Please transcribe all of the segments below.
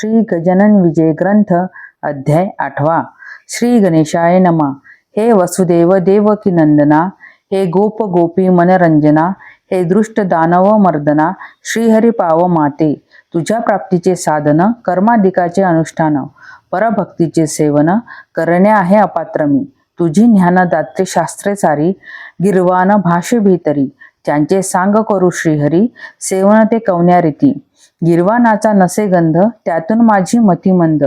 श्री गजानन विजय ग्रंथ अध्याय आठवा. श्री गणेशाय नमा. हे वसुदेव देवकी नंदना हे गोप गोपी मनरंजना हे दृष्ट दानव मर्दना श्रीहरी पाव माते तुझ्या प्राप्तीचे साधन कर्माधिकाचे अनुष्ठान परभक्तीचे सेवन करणे आहे अपात्र मी. तुझी ज्ञानदात्री शास्त्रे सारी गिरवान भाषे भीतरी त्यांचे सांग करू श्रीहरी सेवन ते कवन्या रीती. गिरवानाचा नसे गंध त्यातून माझी मती मंद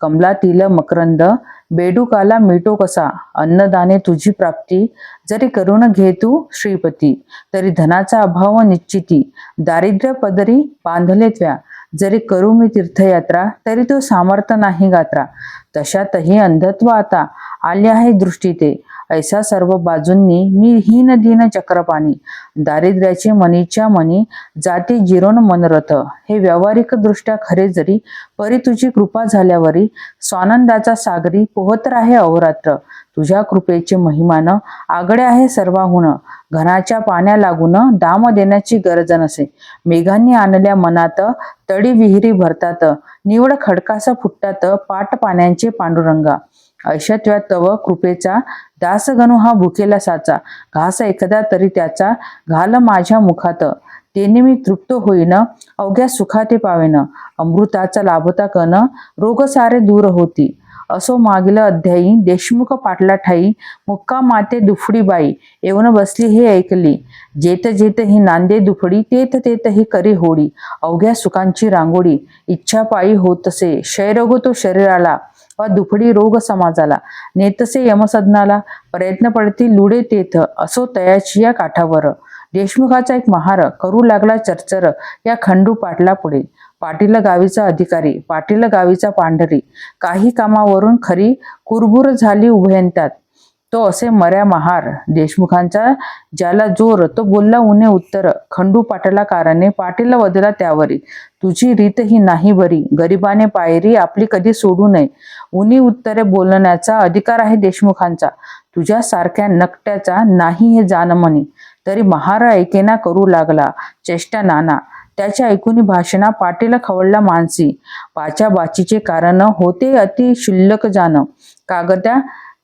कमलातील मकरंद बेडूकाला मिटो कसा? अन्नदाने तुझी प्राप्ती. जरी करून घे तू श्रीपती. तरी धनाचा अभाव निश्चिती. दारिद्र्य पदरी बांधले त्व्या जरी करू मी तीर्थयात्रा तरी तो सामर्थ्य नाही गात्रा. तशातही अंधत्व आता आले आहे दृष्टी ते ऐसा सर्व बाजूंनी मी हीन दीन चक्रपाणी दारिद्र्याचे मनीच्या मनी जाती जिरोन मनरथ हे व्यावहारिक दृष्ट्या खरे जरी परी तुझी कृपा झाल्यावरी स्वानंदाचा सागरी पोहत राहे अहोरात्र तुझ्या कृपेचे महिमान आगडे आहे सर्वाहून घराच्या पाण्या लागून दाम देण्याची गरज नसे मेघांनी आणल्या मनात तडी विहिरी भरतात निवड खडकासा फुटतात पाट पाण्याचे पांडुरंगा ऐशत्व्या तव कृपेचा. दासगणू हा भुकेला साचा. घास एखादा तरी त्याचा. घाल माझ्या मुखात. तेने मी तृप्त होईन. अवघ्या सुखाते पावेन. अमृताचा लाभता कन. रोग सारे दूर होती. असो मागील अध्यायी. देशमुख पाटला ठाई. मुक्का माते दुफडी बाई. येऊन बसली हे ऐकली. जेत जेत ही नांदे दुफडी. तेत तेत ही करी होडी. अवघ्या सुखांची रांगोळी इच्छा पायी होतसे क्षयरोग तो शरीराला. वा दुफडी रोग समाजाला. नेतसे यमसदनाला प्रयत्न पडतील लुडे तेथ असो तयाची या काठावर. देशमुखाचा एक महार करू लागला चरचर या खंडू पाटला पुढे. पाटील गावीचा अधिकारी पाटील गावीचा पांढरी. काही कामावरून खरी कुरबुर झाली उभयंतात. तो असे मर्या महार देशमुखांचा ज्याला जोर तो बोलला उन्हे उत्तर खंडू पाटला कारणे पाटील वदला त्यावरी तुझी रीत ही नाही बरी गरिबाने पायरी आपली कधी सोडू नये. उनी उत्तरे बोलण्याचा अधिकार आहे देशमुखांचा. तुझ्या सारख्या नकट्याचा नाही हे जाण म्हणे तरी महार ऐकेना करू लागला चेष्टा नाना. त्याच्या ऐकूनी भाषणा पाटील खवळला मानसी. पाच्या बाचीचे कारण होते अति शुल्लक जाण. कागद्या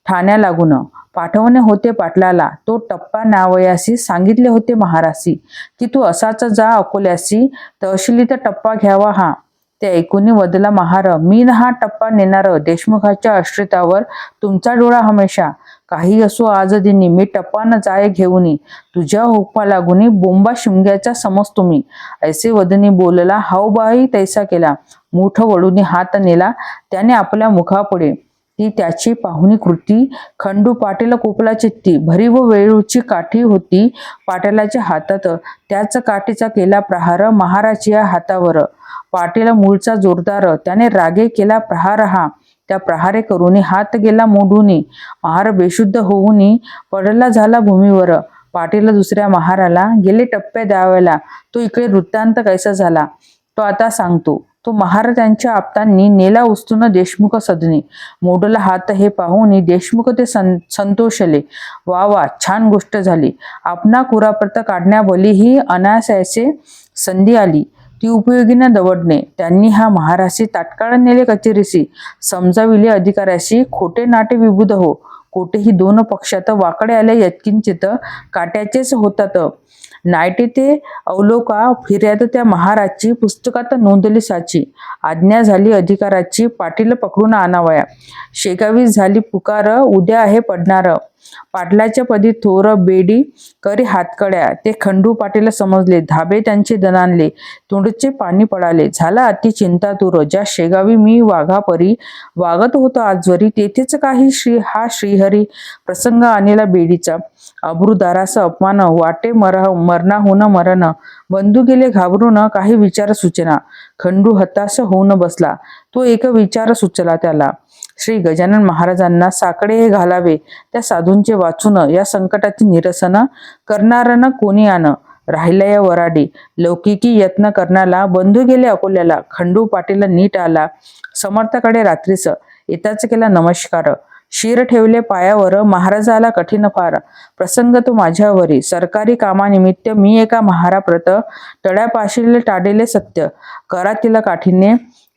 ठाण्या लागून. पाठवणे होते पाटलाला. तो टप्पा नावयासी सांगितले होते महारासी. की तू असाच जा अकोल्यासी. तहशिलीत टप्पा घ्यावा हा. ते ऐकूनी वदला महार. मी न हा टप्पा नेणार. देशमुखाच्या आश्रितावर तुमचा डोळा हमेशा. काही असो आज दिनी. मी टप्पा न जाय घेऊनी. तुझ्या हुकमा लागुनी बोंबा शिमग्याचा समज तुम्ही. ऐसे वदनी बोलला हावबाही तैसा केला. मूठ वडूनी हात नेला. त्याने आपल्या मुखापुढे ती त्याची पाहुणी कृती. खंडू पाटील कोपला चित्ती भरी व वेळूची काठी होती पाटीलाच्या हातात. त्याच काठीचा केला प्रहार महाराच्या हातावर. पाटील मूळचा जोरदार त्याने रागे केला प्रहार हा. त्या प्रहारे करून हात गेला मोडूनी. महार बेशुद्ध होऊनी पडला झाला भूमीवर. पाटील दुसऱ्या महाराला गेले टप्पे द्यावेला. तो इकडे वृत्तांत कैसा झाला? तो आता सांगतो. तो महार त्यांच्या आप्तांनी नेला उस्तून देशमुख सदनी. मोडला हात हे पाहून देशमुख ते सं संतोषले. वा वा छान गोष्ट झाली. आपणा कुराप्रत काढण्याबली ही अनायासे संधी आली. ती उपयोगी न दवडणे. त्यांनी हा महाराशी तात्काळ नेले कचेरीसी समजाविले अधिकाऱ्याशी खोटे नाटे विबुध हो. कोठेही दोन पक्षात वाकडे आले यत्किंचित काट्याचेच होतात. नायटी ते अवलोका फिर्याद त्या महाराजची पुस्तकात नोंदली साची आज्ञा झाली अधिकाराची पाटील पकडून आणावया. शेगावी झाली पुकार उद्या आहे पडणार. पाटलाच्या पदी थोर बेडी करी हातकड्या ते खंडू पाटील समजले. धाबे त्यांचे दणानले तोंडचे पाणी पडाले. झाला अति चिंता तुर ज्या शेगावी मी वाघापरी वागत होतो आजवरी तेथेच काही श्री हा श्रीहरी प्रसंग आणला बेडीचा. अब्रुदाराचा अपमान वाटे मर मरणाहून मरण बंधू गेले घाबरून काही विचार सूचना. खंडू हताश होऊन बसला. तो एक विचार सुचला त्याला. श्री गजानन महाराजांना साकडे हे घालावे. त्या साधूंचे वाचून या संकटाचे निरसन करणारं कोणी आण. राहिल्या या वराडी. लौकिकी यत्न करण्याला बंधू गेले अकोल्याला. खंडू पाटील नीट आला. समर्थाकडे रात्रीस येताच केला नमस्कार. शिर ठेवले पायावर महाराजाला कठीण फार. प्रसंग तो माझ्यावरी. सरकारी कामानिमित्त मी एका महाराप्रत तळ्यापाशील टाडेले सत्य. करा तिला काठीने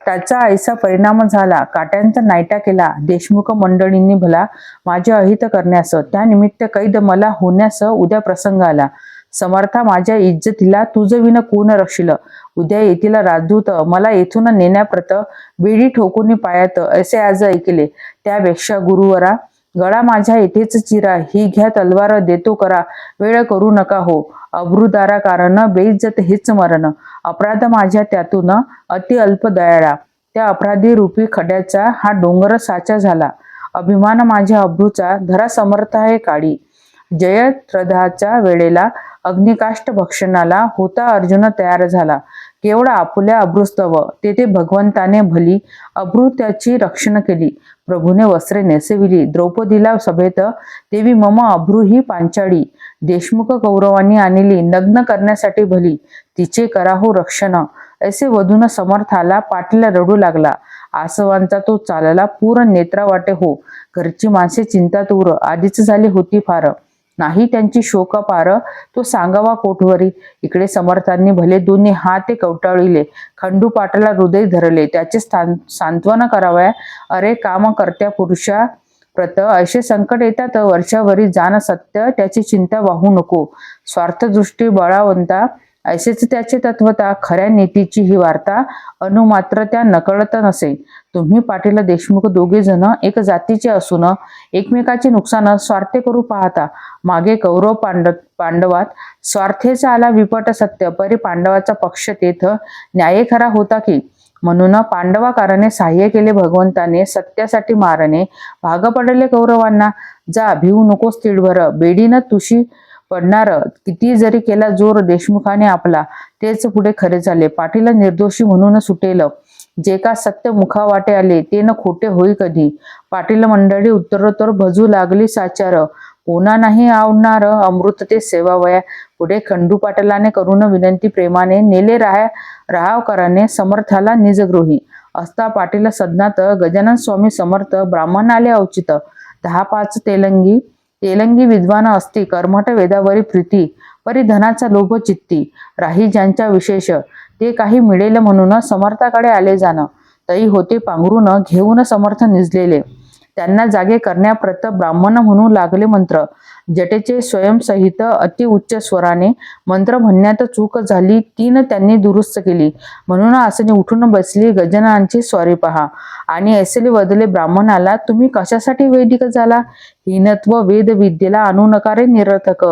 त्याचा ऐसा परिणाम झाला. काट्यांचा नायटा केला. देशमुख मंडळींनी भला माझे अहित करण्यास त्यानिमित्त कैद मला होण्यास उद्या प्रसंग आला. समर्था माझ्या इज्जतीला तुझ विन कोण रक्षिल? उद्या येथील राजदूत. मला येथून नेण्याप्रत बेडी ठोकून पायात असे आज ऐकले. त्यापेक्षा गुरुवरा गळा माझ्या येथेच चिरा. ही घ्या तलवार देतो करा. वेळ करू नका हो. अब्रुदारा कारण बेइज्जत हेच मरण. अपराध माझ्या त्यातून अति अल्प दयाळा. त्या अपराधी रूपी खड्याचा हा डोंगर साचा झाला. अभिमान माझ्या अब्रूचा धरा समर्थ आहे काळी. जयत्रधाच्या वेळेला अग्निकाष्ट भक्षणाला होता अर्जुन तयार झाला. केवळ आपुल्या अभ्रुस्तव तेथे भगवंताने भली अभ्रू त्याची रक्षण केली. प्रभूने वस्त्रे नेसविली. द्रौपदीला सभेत देवी मम अभ्रू ही पांचाळी देशमुख कौरवांनी आणली नग्न करण्यासाठी भली तिचे कराहो रक्षण. असे वधून समर्थाला पाटील रडू लागला. आसवांचा तो चालला पूर नेत्रा वाटे हो. घरची माणसे चिंता तूर आधीच झाली होती फार. नाही त्यांची शोक पार तो सांगावा कोठवरी. इकडे समर्थांनी भले दोन्ही हात कवटाळिले. खंडू पाटाला हृदय धरले. त्याचे स्थान सांत्वन करावया. अरे काम करत्या पुरुषा प्रत असे संकट येतात वर्षावरी जाण सत्य. त्याची चिंता वाहू नको. स्वार्थदृष्टी बळावंता. ऐसेच त्याचे तत्वता खऱ्या नीतीची ही वार्ता अनुमात्र त्या नकळत नसे. तुम्ही पाटील देशमुख दोघे जण एक जातीचे असून एकमेकाचे नुकसान स्वार्थे करू पाहता. मागे कौरव पांड पांडवात स्वार्थेचा आला विपट सत्य परी पांडवाचा पक्ष तेथ न्याय खरा होता की? म्हणून पांडवाकाराने सहाय्य केले भगवंताने सत्यासाठी मारणे. भाग पडले कौरवांना. जा भिवू नकोस तिळभर. बेडीनं तुशी पडणार. किती जरी केला जोर देशमुखाने आपला तेच पुढे खरे झाले. पाटील निर्दोषी म्हणून सुटेल. जे का सत्य मुखावाटे आले ते न खोटे होई कधी. पाटील मंडळी उत्तरोत्तर भजू लागली साचार. पुन्हा नाही आवडणार अमृत ते सेवावया पुढे खंडू पाटलाने करून विनंती प्रेमाने नेले राहा राहावकराने समर्थाला निजगृही. असता पाटील सदनात गजानन स्वामी समर्थ ब्राह्मण आले अवचित दहा पाच तेलंगी तेलंगी विद्वान असती कर्मठ वेदावरी प्रीती परी धनाचा लोभ चित्ती राही ज्यांच्या विशेष ते काही मिळेल म्हणून समर्थाकडे आले जाणं तई होते पांघरून घेऊन समर्थ निजलेले. त्यांना जागे करण्याप्रत ब्राह्मण म्हणू लागले मंत्र. जटेचे स्वयंसहित अति उच्च स्वराने मंत्र म्हणण्यात चूक झाली तीन त्यांनी दुरुस्त केली. म्हणून आसने उठून बसली गजनांची स्वारी पहा. आणि ऐसले वदले ब्राह्मणाला तुम्ही कशासाठी वैदिक झाला? हीनत्व वेद विद्येला अनुनकारे निरर्थक.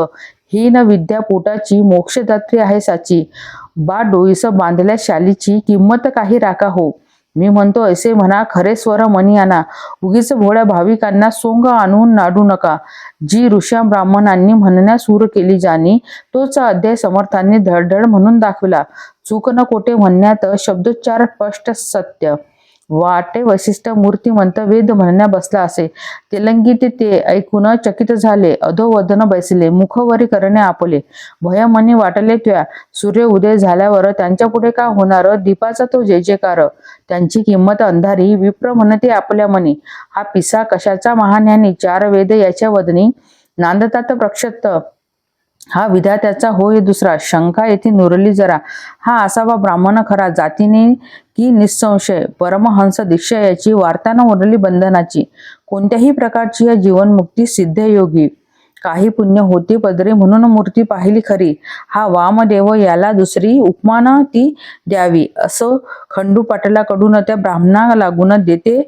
हीन विद्या पोटाची मोक्षदात्री आहे साची. बा डोईस बांधल्या शालीची किंमत काही राखा हो. मी म्हणतो असे म्हणा खरे स्वर मनी आणा. उगीच भोळ्या भाविकांना सोंग आणून नाडू नका. जी ऋषा ब्राह्मणांनी म्हणण्यास सूर केली जाणी तोच अध्याय समर्थांनी धडधड म्हणून दाखविला. चूक न कोठे म्हणण्यात शब्दोच्चार स्पष्ट सत्य. वाटे वशिष्ठ मूर्तिमंत वेद म्हणण्या बसला असे. तेलंगी ते ते ऐकून चकित झाले. अधोवधन बैसले. मुखवरी करणे आपले. भयमनी वाटले त्या. सूर्य उदय झाल्यावर त्यांच्या पुढे का होणार? दीपाचा तो जे जेकार त्यांची किंमत अंधारी. विप्र म्हणते आपल्या मनी. हा पिसा कशाचा महान्यानी चार वेद याच्या वदनी. नांदतात प्रक्षत. हा विधात्याचा होय दुसरा. शंका येथे नुरली जरा. हा असावा ब्राह्मण खरा. जातीने की निसंशय? परमहंस दीक्षा याची वार्ता न उरली बंधनाची. कोणत्याही प्रकारची या जीवनमुक्ती सिद्धयोगी. काही पुण्य होती पदरी म्हणून मूर्ती पाहिली खरी. हा वामदेव याला दुसरी उपमान ती द्यावी. असं खंडू पाटलाकडून त्या ब्राह्मणा लागून देते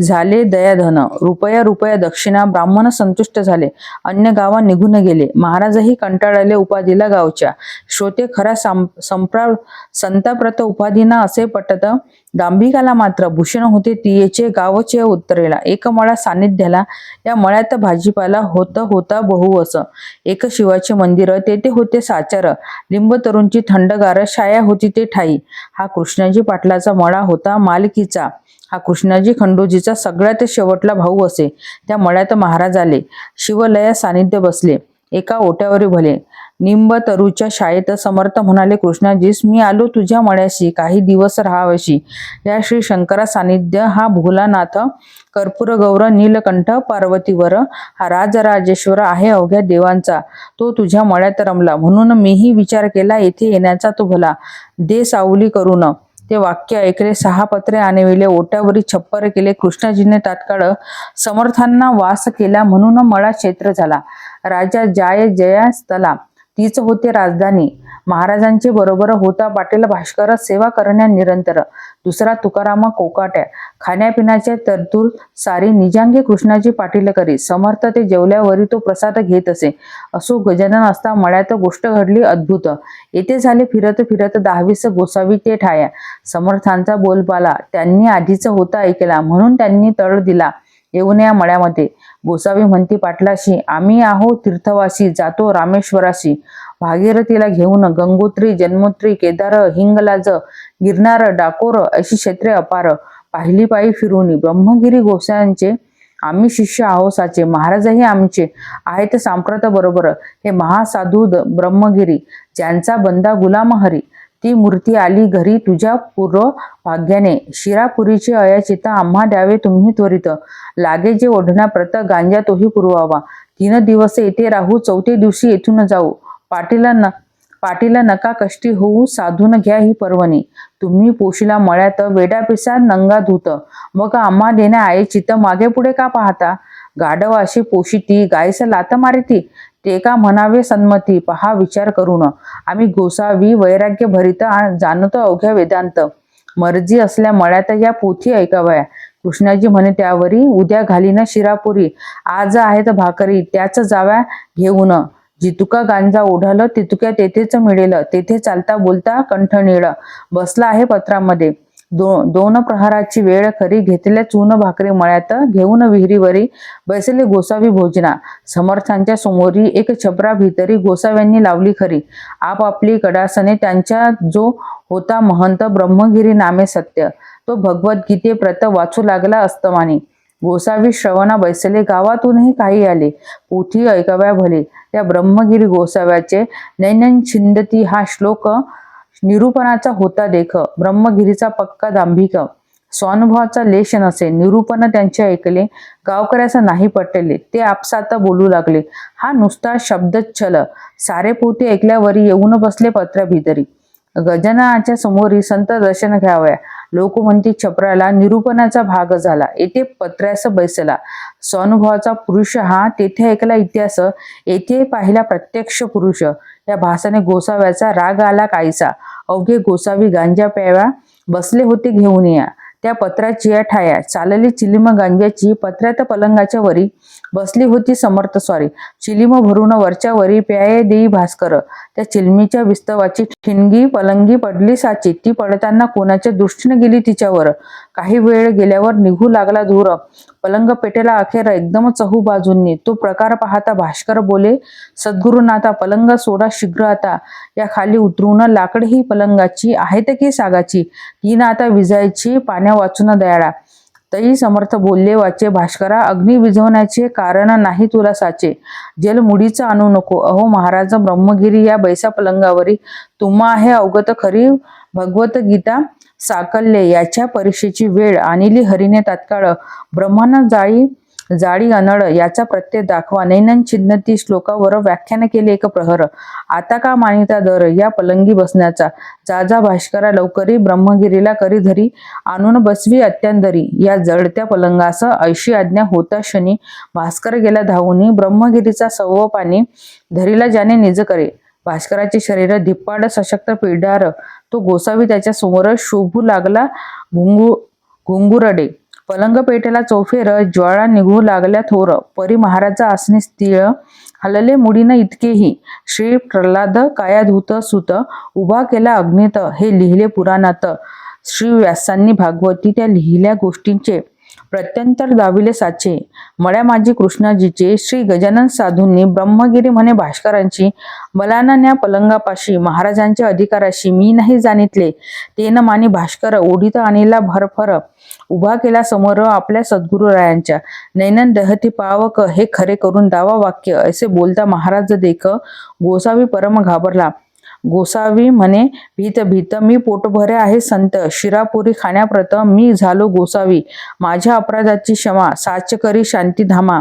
झाले दयाधन. रुपया रुपया दक्षिणा. ब्राह्मण संतुष्ट झाले. अन्य गावा निघून गेले. महाराजही कंटाळले उपाधीला गावच्या. श्रोते खरा संप्रा संताप्रत उपाधीना असे पटत दांभिकाला मात्र भूषण होते तियेचे गावचे उत्तरेला. एक मळा सान्निध्याला. या मळ्यात भाजीपाला होत होता बहु असं एक शिवाचे मंदिर तेथे होते साचार. लिंब तरुणची थंडगार छाया होती ते ठाई. हा कृष्णाजी पाटला पाटलाचा मळा होता मालकीचा. हा कृष्णाजी खंडोजीचा सगळ्यात शेवटला भाऊ असे. त्या मळ्यात महाराज आले. शिवलया सानिध्य बसले. एका ओट्यावर भले. निंब तरुच्या शाळेत समर्थ म्हणाले कृष्णाजीस मी आलो तुझ्या मळ्याशी. काही दिवस राहावशी या श्री शंकरा सानिध्य हा भोलानाथ कर्पूर गौर नीलकंठ पार्वतीवर. हा राजराजेश्वर आहे अवघ्या देवांचा. तो तुझ्या मळ्यात रमला. म्हणून मीही विचार केला येथे येण्याचा तो भला. दे सावली करून. ते वाक्य ऐकले. सहा पत्रे आणविले ओट्यावरी छप्पर केले. कृष्णाजीने तात्काळ समर्थांना वास केला म्हणून मळा क्षेत्र झाला. राजा जाय जयास्तला तीच होते राजधानी. महाराजांचे बरोबर होता पाटील भास्कर सेवा करण्या निरंतर. दुसरा तुकाराम कोकाट्या खाण्यापिण्याचे तरतूर सारी निजांगी कृष्णाची पाटील करी. समर्थ ते जेवल्यावरी तो प्रसाद घेत असे. असो गजानन असता मळ्यात गोष्ट घडली अद्भुत. येथे झाले फिरत फिरत दहावीस गोसावी ते ठाया. समर्थांचा बोलबाला त्यांनी आधीच होता ऐकला. म्हणून त्यांनी तळ दिला. येऊन या मळ्यामध्ये. गोसावी म्हणती पाटलाशी आम्ही आहो तीर्थवासी. जातो रामेश्वराशी. भागीरथीला घेऊन गंगोत्री जन्मोत्री केदार हिंगलाज गिरनार डाकोर अशी क्षेत्रे अपार. पाहिली पायी फिरून ब्रह्मगिरी गोसायांचे आम्ही शिष्य आहोसाचे महाराजही आमचे आहेत सांप्रत बरोबर. हे महासाधू ब्रह्मगिरी ज्यांचा बंदा गुलाम हरी ती मूर्ती आली घरी तुझ्या पूर्व भाग्याने. शिरापुरीची अयाचिता आम्हा द्यावे तुम्ही त्वरित. लागे जे ओढण्या प्रत गांजा तोही पुरवावा. तीन दिवस येथे राहू चौथे दिवशी येथून जाऊ. पाटीला न पाटीला नका कष्टी होऊ साधून घ्या ही पर्वणी. तुम्ही पोशीला मळ्यात वेडापिसा नंगा धुत. मग आम्हा देण्या आई चित मागे पुढे का पाहता? गाढव अशी पोशिती गायस लात मारिती. ते का म्हणावे सन्मती? पहा विचार करून. आम्ही गोसावी वैराग्य भरित जाणतो अवघ्या वेदांत. मर्जी असल्या मळ्यात या पोथी ऐकावया. कृष्णाजी म्हणे त्यावरी उद्या घालीन शिरापुरी. आज आहेत भाकरी त्याच जाव्या घेऊन. जितुका गांजा ओढाल तितुक्या तेथेच मिळेल तेथे चालता बोलता कंठ निळ. बसला आहे पत्रामध्ये. दो दोन प्रहाराची वेळ खरी घेतल्या चून भाकरी मळ्यात घेऊन विहिरीवरी बैसले गोसावी भोजना. समर्थांच्या समोरी एक छपरा भितरी गोसाव्यांनी लावली खरी. आपापली कडासने त्यांच्या जो होता महंत ब्रह्मगिरी नामे सत्य. तो भगवद्गीते प्रत वाचू लागला अस्तमानी. गोसावी श्रवणा बैसले. गावातूनही काही आले. पोथी ऐकाव्या भले. त्या ब्रह्मगिरी गोसाव्याचे नैनन छिंदती हा श्लोक निरूपणाचा होता देख ब्रह्मगिरीचा पक्का दांभिक. स्वानुभवाचा लेश नसे. निरूपण त्यांचे ऐकले. गावकऱ्याचं नाही पटले. ते आपसात बोलू लागले. हा नुसता शब्दच्छल. सारे पोते ऐकल्यावर येऊन बसले पत्र भितरी गजाननाच्या समोरी संत दर्शन घ्यावया. लोक छपराला निरूपणाचा भाग झाला. येथे पत्र्यास बैसला. स्वानुभवाचा पुरुष हा तेथे ऐकला इतिहास. येथे पाहिला प्रत्यक्ष पुरुष. या भासाने गोसाव्याचा राग आला काहीसा. अवघे गोसावी गांजा प्याव्या बसले होते घेऊन या. त्या पत्राची या ठाया. चालली चिलिम गांजाची पत्र्यात पलंगाच्या वरी बसली होती समर्थ स्वारी. चिलिम भरून वरच्या वरी प्याये देई भास्कर. त्या चिलमीच्या विस्तवाची ठिणगी पलंगी पडली साची. ती पडताना कोणाच्या दृष्टीने गेली तिच्यावर? काही वेळ गेल्यावर निघू लागला धूर. पलंग पेटेला अखेर एकदम चहू बाजूंनी. तो प्रकार पाहता भास्कर बोले सद्गुरुनाथा पलंग सोडा शीघ्र आता. या खाली उतरून लाकड ही पलंगाची आहेत की सागाची? ती ना आता विजायची पाण्या वाचून दयाळा. तई समर्थ बोलले वाचे भास्करा अग्नी विझवण्याचे कारण नाही तुला साचे. जल मुडीचा आणू नको. अहो महाराज ब्रह्मगिरी या बैसा पलंगावरी. तुम्हा आहे अवगत खरी भगवत गीता. साकल्ले याच्या परीक्षेची वेळ आणली हरीने तात्काळ ब्रह्मानं जाळी जाळी अनळ याचा प्रत्यय दाखवा. नैनन छिन्नती श्लोकावर व्याख्यान केले एक प्रहर. आता का मानिता दर या पलंगी बसण्याचा? जाजा भाष्करा लवकरी ब्रह्मगिरीला करी धरी आणून बसवी अत्यांदरी. या जडत्या पलंगास ऐशी आज्ञा होता शनी. भास्कर गेला धावून ब्रह्मगिरीचा सव पाणी धरीला ज्याने निज करे. भास्कराचे शरीर धिप्पाड सशक्त पिढार तो गोसावी त्याच्यासमोर शोभू लागला घुंगू घुंगुरडे. पलंग पेटेला चौफेर ज्वाळा निघू लागल्या थोर. परी महाराजा आसने स्थिर हलले मुडीनं इतकेही. श्री प्रल्हाद कायाधूत सुत उभा केला अग्नित. हे लिहिले पुराणात. श्री व्यासांनी भागवती त्या लिहिल्या गोष्टींचे प्रत्यंतर दाविले साचे. मळ्या माझी कृष्णाजीचे श्री गजानन साधूंनी ब्रह्मगिरी म्हणे भाष्करांची मला पलंगापाशी महाराजांच्या अधिकाराशी मी नाही जाणितले. तेन माने भाष्कर ओढीत आणिला भरफर उभा केला समोर आपल्या सद्गुरुरायांच्या. नैनन दहती पावक हे खरे करून दावा वाक्य असे बोलता महाराज देख गोसावी परम घाबरला. गोसावी म्हणे भीत भीत मी पोटभरे आहे संत. शिरापुरी खाण्याप्रत मी झालो गोसावी. माझ्या अपराधाची क्षमा. साच करी शांतीधामा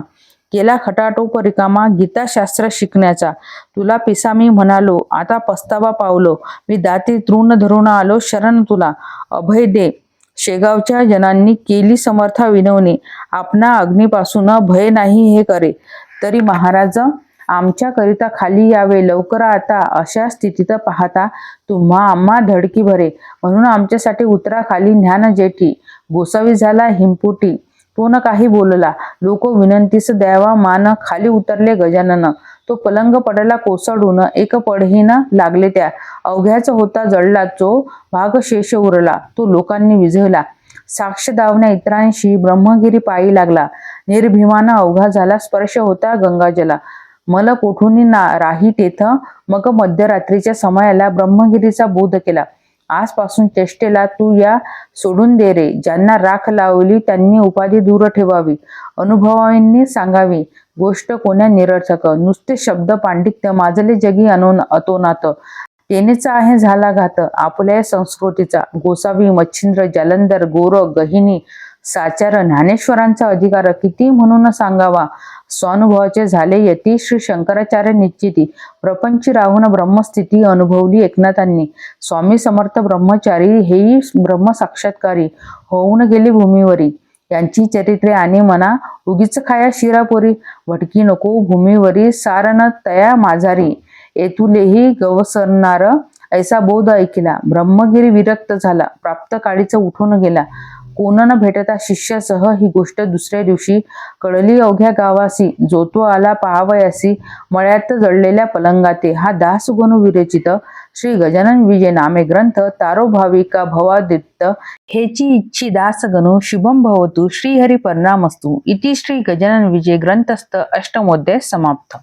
केला खटाटोप रिकामा. गीताशास्त्र शिकण्याचा. तुला पिसा मी म्हणालो. आता पस्तावा पावलो. मी दाती तृण धरून आलो. शरण तुला. अभय दे. शेगावच्या जनांनी केली समर्था विनवणी. आपणा अग्नीपासून भय नाही हे करे. तरी महाराज आमच्याकरिता खाली यावे. लवकर आता अशा स्थितीत पाहता तुम्हा आम्हा धडकी भरे. म्हणून आमच्यासाठी उतरा खाली ज्ञान जेठी. गोसावी झाला हिंपुटी तो न काही बोलला. लोक विनंतीस द्यावा मान खाली उतरले गजानन. तो पलंग पडला कोसळून. एक पडहीन लागले त्या. अवघ्याच होता जळला तो. भाग शेष उरला. तो लोकांनी विझवला. साक्ष दावण्या इतरांशी ब्रह्मगिरी पायी लागला. निर्भिमान अवघा झाला. स्पर्श होता गंगाजला. मल कोठून ना राही तेथ मग मध्यरात्रीच्या समयाला ब्रह्मगिरीचा बोध केला. आजपासून चेष्टेला तू या सोडून दे रे. ज्यांना राख लावली त्यांनी उपाधी दूर ठेवावी. अनुभवांनी सांगावी. गोष्ट कोण्या निरर्थक? नुसते शब्द पांडित्य माजले जगी अनोन अतोनात. तेनेचा आहे झाला घात. आपल्या संस्कृतीचा. गोसावी मच्छिंद्र जालंधर गोर गहिनी साचार ज्ञानेश्वरांचा अधिकार किती म्हणून सांगावा? स्वानुभवाचे झाले यती श्री शंकराचार्य निश्चिती. प्रपंची राहून ब्रह्मस्थिती अनुभवली एकनाथांनी. स्वामी समर्थ ब्रह्मचारी हेही ब्रह्म साक्षात्कारी होऊन गेली भूमीवरी. यांची चरित्रे आणि मना उगीच खाया शिरापुरी. भटकी नको भूमीवरी सारण तया माझारी येथुलेही गवसरणार ऐसा बोध ऐकिला. ब्रह्मगिरी विरक्त झाला. प्राप्त काळीचा उठून गेला. कोण न भेटता शिष्यासह ही गोष्ट दुसऱ्या दिवशी कळली अवघ्या गावासी. जो तो आला पाहावयासी. मळ्यात जळलेल्या पलंगाते. हा दास विरचित श्री गजानन विजय नामे ग्रंथ तारो भाविका भवादित्त हेची इच्छी दासगणू शुभम भवतु. श्रीहरी परिणामस्तु इति श्री गजानन विजय ग्रंथस्थ अष्टमोध्याय समाप्त.